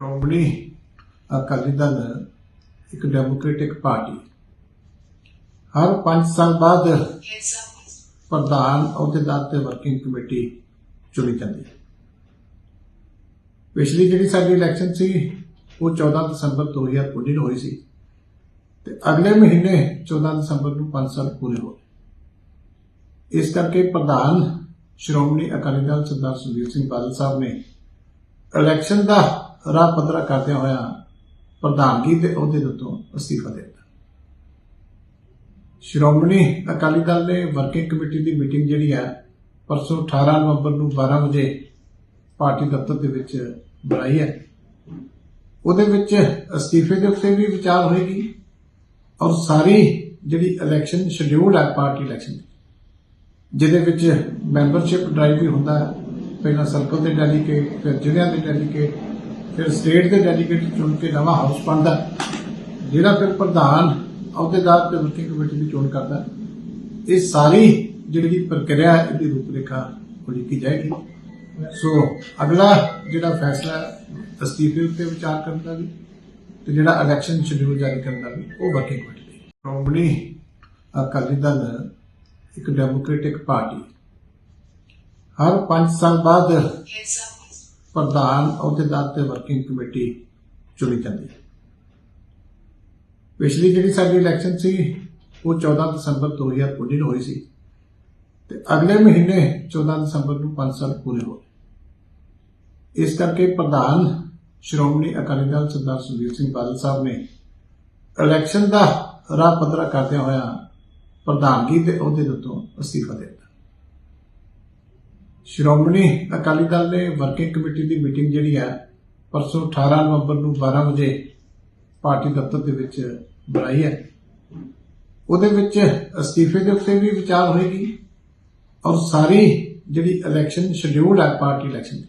ਸ਼੍ਰੋਮਣੀ ਅਕਾਲੀ ਦਲ, ਇੱਕ democratic party ਹਰ 5 ਸਾਲ ਬਾਅਦ ਪ੍ਰਧਾਨ ਅਹੁਦੇਦਾਰ ਤੇ ਵਰਕਿੰਗ ਕਮੇਟੀ ਚੁਣੀ ਜਾਂਦੀ ਹੈ। ਪਿਛਲੀ ਜਿਹੜੀ ਸਾਡੀ ਇਲੈਕਸ਼ਨ ਸੀ, ਉਹ 14 ਦਸੰਬਰ 2019 ਨੂੰ ਹੋਈ ਸੀ ਤੇ ਅਗਲੇ ਮਹੀਨੇ 14 ਦਸੰਬਰ ਨੂੰ 5 ਸਾਲ ਪੂਰੇ ਹੋਏ ਇਸ ਕਰਕੇ ਪ੍ਰਧਾਨ ਸ਼੍ਰੋਮਣੀ ਅਕਾਲੀ ਦਲ ਸਰਦਾਰ ਸੁਖਬੀਰ ਸਿੰਘ ਬਾਦਲ ਸਾਹਿਬ ਨੇ ਇਲੈਕਸ਼ਨ ਦਾ ਰਾਹ ਪੱਧਰਾ ਕਰਦਿਆਂ ਹੋਇਆ ਪ੍ਰਧਾਨਗੀ ਦੇ ਅਹੁਦੇ ਦੇ ਉੱਤੋਂ ਅਸਤੀਫਾ ਦੇ ਦਿੱਤਾ। ਸ਼੍ਰੋਮਣੀ ਅਕਾਲੀ ਦਲ ਨੇ ਵਰਕਿੰਗ ਕਮੇਟੀ ਦੀ ਮੀਟਿੰਗ ਜਿਹੜੀ ਹੈ, ਪਰਸੋਂ 18 ਨਵੰਬਰ ਨੂੰ 12 ਵਜੇ ਪਾਰਟੀ ਦਫ਼ਤਰ ਦੇ ਵਿੱਚ ਬੁਲਾਈ ਹੈ। ਉਹਦੇ ਵਿੱਚ ਅਸਤੀਫੇ ਦੇ ਉੱਤੇ ਵੀ ਵਿਚਾਰ ਹੋਏਗੀ ਔਰ ਸਾਰੀ ਜਿਹੜੀ ਇਲੈਕਸ਼ਨ ਸ਼ਡਿਊਲ ਹੈ ਪਾਰਟੀ ਇਲੈਕਸ਼ਨ ਜਿਹਦੇ ਵਿੱਚ ਮੈਂਬਰਸ਼ਿਪ ਡਰਾਈਵ ਵੀ ਹੁੰਦਾ ਹੈ। ਪਹਿਲਾਂ ਸਰਕਲ ਦੇ ਡੈਲੀਗੇਟ ਫਿਰ ਜ਼ਿਲ੍ਹਿਆਂ ਦੇ ਡੈਲੀਗੇਟ ਫਿਰ ਸਟੇਟ ਦੇ ਡੈਲੀਗੇਟ ਚੁਣ ਕੇ ਨਵਾਂ ਹਾਊਸ ਬਣਦਾ ਜਿਹੜਾ ਫਿਰ ਪ੍ਰਧਾਨ ਅਹੁਦੇਦਾਰ ਤੇ ਵਰਕਿੰਗ ਕਮੇਟੀ ਦੀ ਚੋਣ ਕਰਦਾ ਇਹ ਸਾਰੀ ਜਿਹੜੀ ਪ੍ਰਕਿਰਿਆ ਇਹਦੀ ਰੂਪਰੇਖਾ ਉਲੀਕੀ ਜਾਏਗੀ। ਸੋ ਅਗਲਾ ਜਿਹੜਾ ਫੈਸਲਾ ਹੈ, ਅਸਤੀਫੇ ਉੱਤੇ ਵਿਚਾਰ ਕਰਨ ਦਾ ਵੀ ਤੇ ਜਿਹੜਾ ਇਲੈਕਸ਼ਨ ਸ਼ਡਿਊਲ ਜਾਰੀ ਕਰਨ ਦਾ ਵੀ ਉਹ ਵਰਕਿੰਗ ਕਮੇਟੀ ਦੀ। ਸ਼੍ਰੋਮਣੀ ਅਕਾਲੀ ਦਲ ਇੱਕ ਡੈਮੋਕ੍ਰੈਟਿਕ ਪਾਰਟੀ ਹਰ 5 ਸਾਲ ਬਾਅਦ ਪ੍ਰਧਾਨ ਅਹੁਦੇਦਾਰ ਤੇ ਵਰਕਿੰਗ ਕਮੇਟੀ ਚੁਣੀ ਜਾਂਦੀ ਹੈ। ਪਿਛਲੀ ਜਿਹੜੀ ਸਾਡੀ ਇਲੈਕਸ਼ਨ ਸੀ, ਉਹ 14 ਦਸੰਬਰ 2019 ਨੂੰ ਹੋਈ ਸੀ ਤੇ ਅਗਲੇ ਮਹੀਨੇ 14 ਦਸੰਬਰ ਨੂੰ 5 ਸਾਲ ਪੂਰੇ ਹੋਏ ਇਸ ਕਰਕੇ ਪ੍ਰਧਾਨ ਸ਼੍ਰੋਮਣੀ ਅਕਾਲੀ ਦਲ ਸਰਦਾਰ ਸੁਖਬੀਰ ਸਿੰਘ ਬਾਦਲ ਸਾਹਿਬ ਨੇ ਇਲੈਕਸ਼ਨ ਦਾ ਰਾਹ ਪੱਧਰਾ ਕਰਦਿਆਂ ਹੋਇਆ ਪ੍ਰਧਾਨਗੀ ਦੇ ਅਹੁਦੇ ਦੇ ਉੱਤੋਂ ਅਸਤੀਫਾ ਦਿੱਤਾ। ਸ਼੍ਰੋਮਣੀ ਅਕਾਲੀ ਦਲ ਨੇ ਵਰਕਿੰਗ ਕਮੇਟੀ ਦੀ ਮੀਟਿੰਗ ਜਿਹੜੀ ਹੈ ਪਰਸੋਂ 18 ਨਵੰਬਰ ਨੂੰ 12 ਵਜੇ ਪਾਰਟੀ ਦਫ਼ਤਰ ਦੇ ਵਿੱਚ ਬੁਲਾਈ ਹੈ। ਉਹਦੇ ਵਿੱਚ ਅਸਤੀਫੇ ਦੇ ਉੱਤੇ ਵੀ ਵਿਚਾਰ ਹੋਏਗੀ ਔਰ ਸਾਰੀ ਜਿਹੜੀ ਇਲੈਕਸ਼ਨ ਸ਼ਡਿਊਲ ਹੈ ਪਾਰਟੀ ਇਲੈਕਸ਼ਨ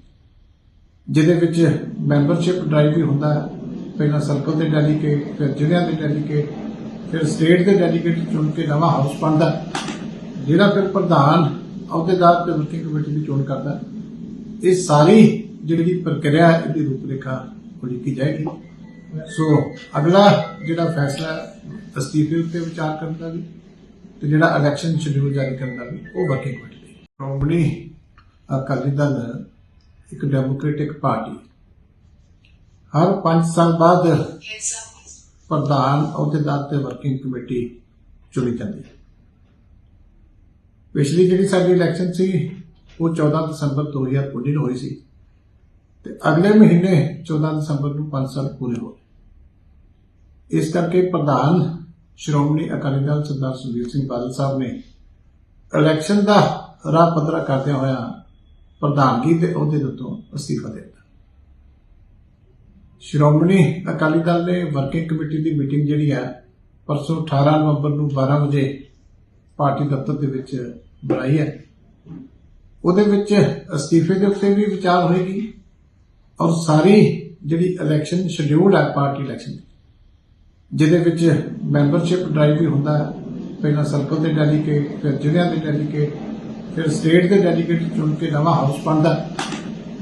ਜਿਹਦੇ ਵਿੱਚ ਮੈਂਬਰਸ਼ਿਪ ਡਰਾਈਵ ਵੀ ਹੁੰਦਾ ਹੈ। ਪਹਿਲਾਂ ਸਰਕਲ ਦੇ ਡੈਲੀਗੇਟ ਫਿਰ ਜ਼ਿਲ੍ਹਿਆਂ ਦੇ ਡੈਲੀਗੇਟ ਫਿਰ ਸਟੇਟ ਦੇ ਡੈਲੀਗੇਟ ਚੁਣ ਕੇ ਨਵਾਂ ਹਾਊਸ ਬਣਦਾ ਜਿਹੜਾ ਫਿਰ ਪ੍ਰਧਾਨ ਅਹੁਦੇਦਾਰ ਤੇ ਵਰਕਿੰਗ ਕਮੇਟੀ ਦੀ ਚੋਣ ਕਰਦਾ ਹੈ। ਇਹ ਸਾਰੀ ਜਿਹੜੀ ਪ੍ਰਕਿਰਿਆ ਹੈ, ਇਹਦੀ ਰੂਪਰੇਖਾ ਉਲੀਕੀ ਜਾਏਗੀ। ਸੋ ਅਗਲਾ ਜਿਹੜਾ ਫੈਸਲਾ ਅਸਤੀਫੇ ਉੱਤੇ ਵਿਚਾਰ ਕਰਨ ਦਾ ਵੀ ਤੇ ਜਿਹੜਾ ਇਲੈਕਸ਼ਨ ਸ਼ਡਿਊਲ ਜਾਰੀ ਕਰਨ ਦਾ ਵੀ ਉਹ ਵਰਕਿੰਗ ਕਮੇਟੀ ਦੀ। ਸ਼੍ਰੋਮਣੀ ਅਕਾਲੀ ਦਲ ਇੱਕ ਡੈਮੋਕ੍ਰੈਟਿਕ ਪਾਰਟੀ ਹਰ 5 ਸਾਲ ਬਾਅਦ ਪ੍ਰਧਾਨ ਅਹੁਦੇਦਾਰ ਤੇ ਵਰਕਿੰਗ ਕਮੇਟੀ ਚੁਣੀ ਜਾਂਦੀ ਹੈ। ਪਿਛਲੀ ਜਿਹੜੀ ਸਾਡੀ ਇਲੈਕਸ਼ਨ ਸੀ, ਉਹ 14 ਦਸੰਬਰ 2019 ਨੂੰ ਹੋਈ ਸੀ। ਤੇ ਅਗਲੇ ਮਹੀਨੇ 14 ਦਸੰਬਰ ਨੂੰ 5 ਸਾਲ ਪੂਰੇ ਹੋਏ। ਇਸ ਕਰਕੇ ਪ੍ਰਧਾਨ ਸ਼੍ਰੋਮਣੀ ਅਕਾਲੀ ਦਲ ਸਰਦਾਰ ਸੁਖਬੀਰ ਸਿੰਘ ਬਾਦਲ ਸਾਹਿਬ ਨੇ ਇਲੈਕਸ਼ਨ ਦਾ ਰਾਹ ਪੱਧਰਾ ਕਰਦਿਆਂ ਹੋਇਆ ਪ੍ਰਧਾਨਗੀ ਦੇ ਅਹੁਦੇ ਦੇ ਉੱਤੋਂ ਅਸਤੀਫਾ ਦਿੱਤਾ। ਸ਼੍ਰੋਮਣੀ ਅਕਾਲੀ ਦਲ ਨੇ ਵਰਕਿੰਗ ਕਮੇਟੀ ਦੀ ਮੀਟਿੰਗ ਜਿਹੜੀ ਹੈ, ਪਰਸੋਂ 18 ਨਵੰਬਰ ਨੂੰ 12 ਵਜੇ ਪਾਰਟੀ ਦਫ਼ਤਰ ਦੇ ਵਿੱਚ ਬਣਾਈ ਹੈ। ਉਹਦੇ ਵਿੱਚ ਅਸਤੀਫੇ ਦੇ ਉੱਤੇ ਵੀ ਵਿਚਾਰ ਹੋਏਗੀ ਔਰ ਸਾਰੀ ਜਿਹੜੀ ਇਲੈਕਸ਼ਨ ਸ਼ਡਿਊਲ ਹੈ ਪਾਰਟੀ ਇਲੈਕਸ਼ਨ ਜਿਹਦੇ ਵਿੱਚ ਮੈਂਬਰਸ਼ਿਪ ਡਰਾਈਵ ਵੀ ਹੁੰਦਾ ਪਹਿਲਾਂ ਸਰਕਲ ਦੇ ਡੈਲੀਗੇਟ ਫਿਰ ਜ਼ਿਲ੍ਹਿਆਂ ਦੇ ਡੈਲੀਗੇਟ ਫਿਰ ਸਟੇਟ ਦੇ ਡੈਲੀਗੇਟ ਚੁਣ ਕੇ ਨਵਾਂ ਹਾਊਸ ਬਣਦਾ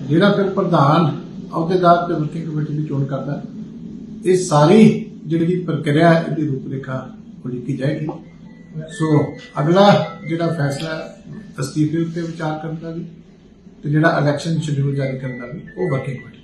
ਜਿਹੜਾ ਫਿਰ ਪ੍ਰਧਾਨ ਅਹੁਦੇਦਾਰ ਤੇ ਵਰਕਿੰਗ ਕਮੇਟੀ ਦੀ ਚੋਣ ਕਰਦਾ ਇਹ ਸਾਰੀ ਜਿਹੜੀ ਪ੍ਰਕਿਰਿਆ ਹੈ, ਇਹਦੀ ਰੂਪਰੇਖਾ ਉਲੀਕੀ ਜਾਏਗੀ। ਸੋ ਅਗਲਾ ਜਿਹੜਾ ਫੈਸਲਾ ਹੈ, ਅਸਤੀਫੇ ਉੱਤੇ ਵਿਚਾਰ ਕਰਨ ਦਾ ਵੀ ਤੇ ਜਿਹੜਾ ਇਲੈਕਸ਼ਨ ਸ਼ਡਿਊਲ ਜਾਰੀ ਕਰਨ ਦਾ ਵੀ ਉਹ ਵਰਕਿੰਗ ਕਮੇਟੀ